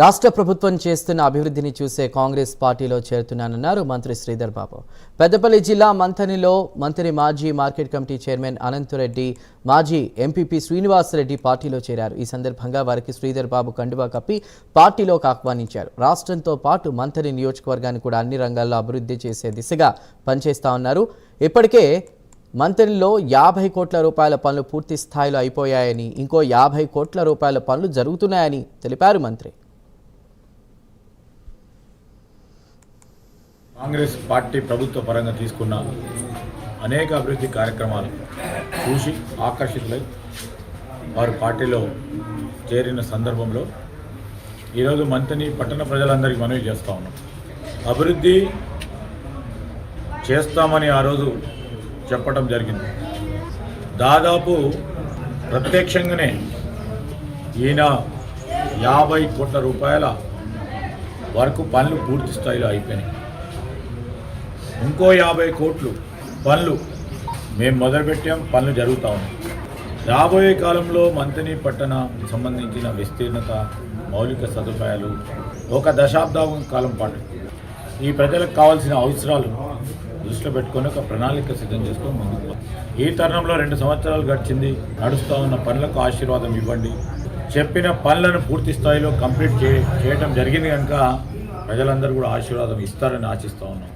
రాష్ట్ర ప్రభుత్వం చేస్తున్న అభివృద్ధిని చూసే కాంగ్రెస్ పార్టీలో చేరుతున్నానన్నారు మంత్రి శ్రీధర్ బాబు. పెద్దపల్లి జిల్లా మంథనిలో మంత్రి మాజీ మార్కెట్ కమిటీ చైర్మన్ అనంతరెడ్డి మాజీ ఎంపీపీ శ్రీనివాసరెడ్డి పార్టీలో చేరారు. ఈ సందర్భంగా వారికి శ్రీధర్ బాబు కండువా కప్పి పార్టీలోకి ఆహ్వానించారు. రాష్ట్రంతో పాటు మంథని నియోజకవర్గాన్ని కూడా అన్ని రంగాల్లో అభివృద్ధి చేసే దిశగా పనిచేస్తా ఉన్నారు. ఇప్పటికే మంత్రిలో యాభై కోట్ల రూపాయల పనులు పూర్తి స్థాయిలో అయిపోయాయని ఇంకో యాభై కోట్ల రూపాయల పనులు జరుగుతున్నాయని తెలిపారు మంత్రి. కాంగ్రెస్ పార్టీ ప్రభుత్వ పరంగా తీసుకున్న అనేక అభివృద్ధి కార్యక్రమాలు చూసి ఆకర్షితులై వారు పార్టీలో చేరిన సందర్భంలో ఈరోజు మంత్రిని పట్టణ ప్రజలందరికీ మనవి చేస్తూ ఉన్నాం. అభివృద్ధి చేస్తామని ఆ రోజు చెప్పడం జరిగింది. దాదాపు ప్రత్యక్షంగానే ఈయన యాభై కోట్ల రూపాయల వరకు పనులు పూర్తి స్థాయిలో అయిపోయినాయి. ఇంకో యాభై కోట్లు పనులు మేము మొదలుపెట్టాం పనులు జరుగుతూ ఉన్నాయి. రాబోయే కాలంలో మంతని పట్టణ సంబంధించిన విస్తీర్ణత మౌలిక సదుపాయాలు ఒక దశాబ్దం కాలం పాటు ఈ ప్రజలకు కావాల్సిన అవసరాలు దృష్టిలో పెట్టుకొని ఒక ప్రణాళిక సిద్ధం చేసుకొని ముందుకు ఈ తరుణంలో రెండు సంవత్సరాలు గడిచింది. నడుస్తూ ఉన్న పనులకు ఆశీర్వాదం ఇవ్వండి. చెప్పిన పనులను పూర్తి స్థాయిలో కంప్లీట్ చే చేయటం జరిగింది కనుక ప్రజలందరూ కూడా ఆశీర్వాదం ఇస్తారని ఆశిస్తూ ఉన్నాం.